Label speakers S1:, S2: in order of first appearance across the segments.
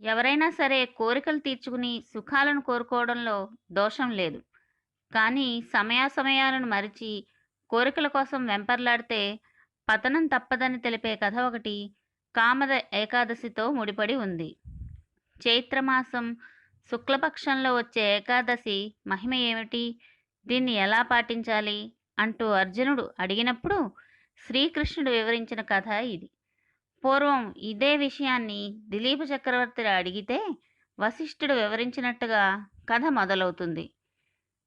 S1: ఎవరైనా సరే కోరికలు తీర్చుకుని సుఖాలను కోరుకోవడంలో దోషం లేదు. కానీ సమయాసమయాలను మరిచి కోరికల కోసం వెంపర్లాడితే పతనం తప్పదని తెలిపే కథ ఒకటి కామద ఏకాదశితో ముడిపడి ఉంది. చైత్రమాసం శుక్లపక్షంలో వచ్చే ఏకాదశి మహిమ ఏమిటి? దీన్ని ఎలా పాటించాలి? అంటూ అర్జునుడు అడిగినప్పుడు శ్రీకృష్ణుడు వివరించిన కథ ఇది. పూర్వం ఇదే విషయాన్ని దిలీప చక్రవర్తి అడిగితే వశిష్ఠుడు వివరించినట్టుగా కథ మొదలవుతుంది.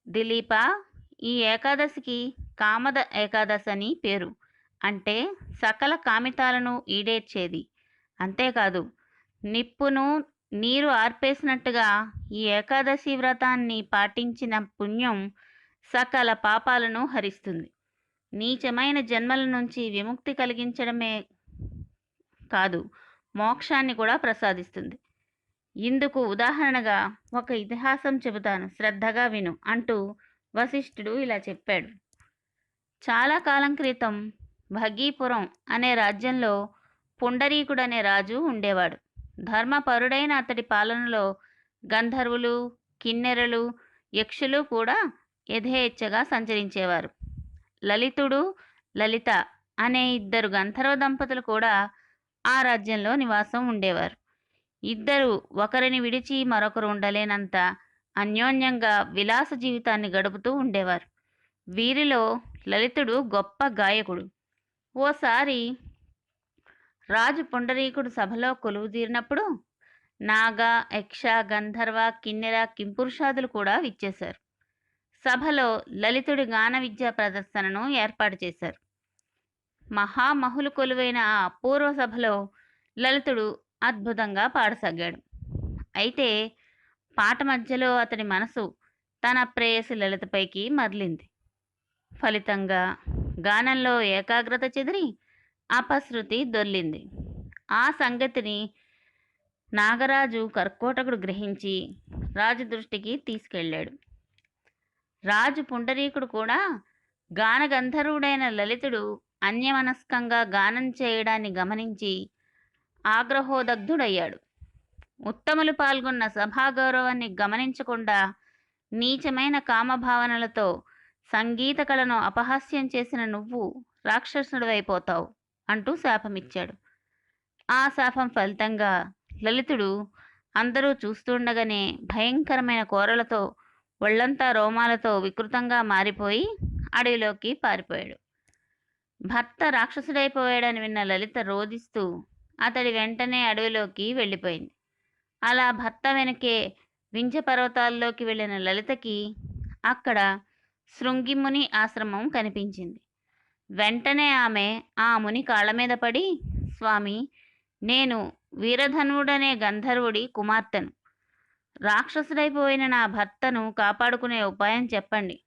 S1: దిలీప ఈ ఏకాదశికి కామద ఏకాదశి అని పేరు. అంటే సకల కామితాలను ఈడేర్చేది. అంతేకాదు నిప్పును నీరు ఆర్పేసినట్టుగా ఈ ఏకాదశి వ్రతాన్ని పాటించిన పుణ్యం సకల పాపాలను హరిస్తుంది. నీచమైన జన్మల నుంచి విముక్తి కలిగించడమే కాదు. మోక్షాన్ని కూడా ప్రసాదిస్తుంది. ఇందుకు ఉదాహరణగా ఒక ఇతిహాసం చెబుతాను. శ్రద్ధగా విను అంటూ వశిష్ఠుడు ఇలా చెప్పాడు. చాలా కాలం క్రితం భగీపురం అనే రాజ్యంలో పుండరీకుడనే రాజు ఉండేవాడు. ధర్మపరుడైన అతడి పాలనలో గంధర్వులు కిన్నెరలు యక్షులు కూడా యథేచ్ఛగా సంచరించేవారు. లలితుడు లలిత అనే ఇద్దరు గంధర్వ దంపతులు కూడా ఆ రాజ్యంలో నివాసం ఉండేవారు. ఇద్దరు ఒకరిని విడిచి మరొకరు ఉండలేనంత అన్యోన్యంగా విలాస జీవితాన్ని గడుపుతూ ఉండేవారు. వీరిలో లలితుడు గొప్ప గాయకుడు. ఓసారి రాజు పుండరీకుడు సభలో కొలువుదీరినప్పుడు నాగ యక్ష గంధర్వ కిన్నెర కింపురుషాదులు కూడా విచ్చేశారు. సభలో లలితుడి గాన విద్యా ప్రదర్శనను ఏర్పాటు చేశారు. మహామహులు కొలువైన ఆ అపూర్వ సభలో లలితుడు అద్భుతంగా పాడసాగాడు. అయితే పాట మధ్యలో అతని మనసు తన ప్రేయసి లలితపైకి మరలింది. ఫలితంగా గానంలో ఏకాగ్రత చెదిరి అపశృతి దొర్లింది. ఆ సంగతిని నాగరాజు కర్కోటకుడు గ్రహించి రాజు దృష్టికి తీసుకెళ్ళాడు. రాజు పుండరీకుడు కూడా గానగంధర్వుడైన లలితుడు అన్యమనస్కంగా గానం చేయడాన్ని గమనించి ఆగ్రహోదగ్ధుడయ్యాడు. ఉత్తములు పాల్గొన్న సభాగౌరవాన్ని గమనించకుండా నీచమైన కామభావనలతో సంగీత కళను అపహాస్యం చేసిన నువ్వు రాక్షసుడివైపోతావు అంటూ శాపమిచ్చాడు. ఆ శాపం ఫలితంగా లలితుడు అందరూ చూస్తుండగానే భయంకరమైన కోరలతో ఒళ్ళంతా రోమాలతో వికృతంగా మారిపోయి అడవిలోకి పారిపోయాడు. భర్త రాక్షసుడైపోయాడని విన్న లలిత రోదిస్తూ అతడి వెంటనే అడవిలోకి వెళ్ళిపోయింది. అలా భర్త వెనకే వింజ పర్వతాల్లోకి వెళ్ళిన లలితకి అక్కడ శృంగిముని ఆశ్రమం కనిపించింది. వెంటనే ఆమె ఆ ముని కాళ్ళ మీద పడి స్వామి నేను వీరధనుడనే గంధర్వుడి కుమార్తెను. రాక్షసుడైపోయిన నా భర్తను కాపాడుకునే ఉపాయం చెప్పండి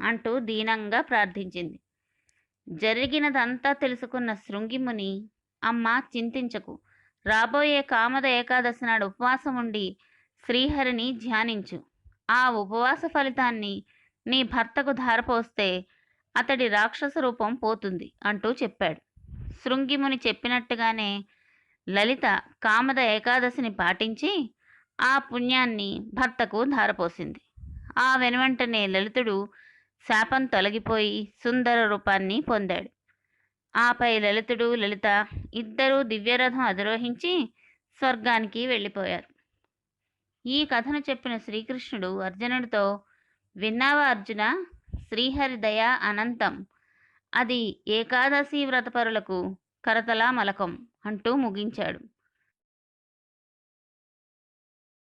S1: అంటూ దీనంగా ప్రార్థించింది. జరిగినదంతా తెలుసుకున్న శృంగిముని అమ్మ చింతించకు. రాబోయే కామద ఏకాదశి నాడు ఉపవాసం ఉండి శ్రీహరిని ధ్యానించు. ఆ ఉపవాస ఫలితాన్ని నీ భర్తకు ధారపోస్తే అతడి రాక్షస రూపం పోతుంది అంటూ చెప్పాడు. శృంగిముని చెప్పినట్టుగానే లలిత కామద ఏకాదశిని పాటించి ఆ పుణ్యాన్ని భర్తకు ధారపోసింది. ఆ వెనువెంటనే లలితుడు శాపం తొలగిపోయి సుందర రూపాన్ని పొందాడు. ఆపై లలితుడు లలిత ఇద్దరూ దివ్యరథం అధిరోహించి స్వర్గానికి వెళ్ళిపోయారు. ఈ కథను చెప్పిన శ్రీకృష్ణుడు అర్జునుడితో విన్నావా అర్జున? శ్రీహరి దయ అనంతం. అది ఏకాదశి వ్రతపరులకు కరతలా మలకం అంటూ ముగించాడు.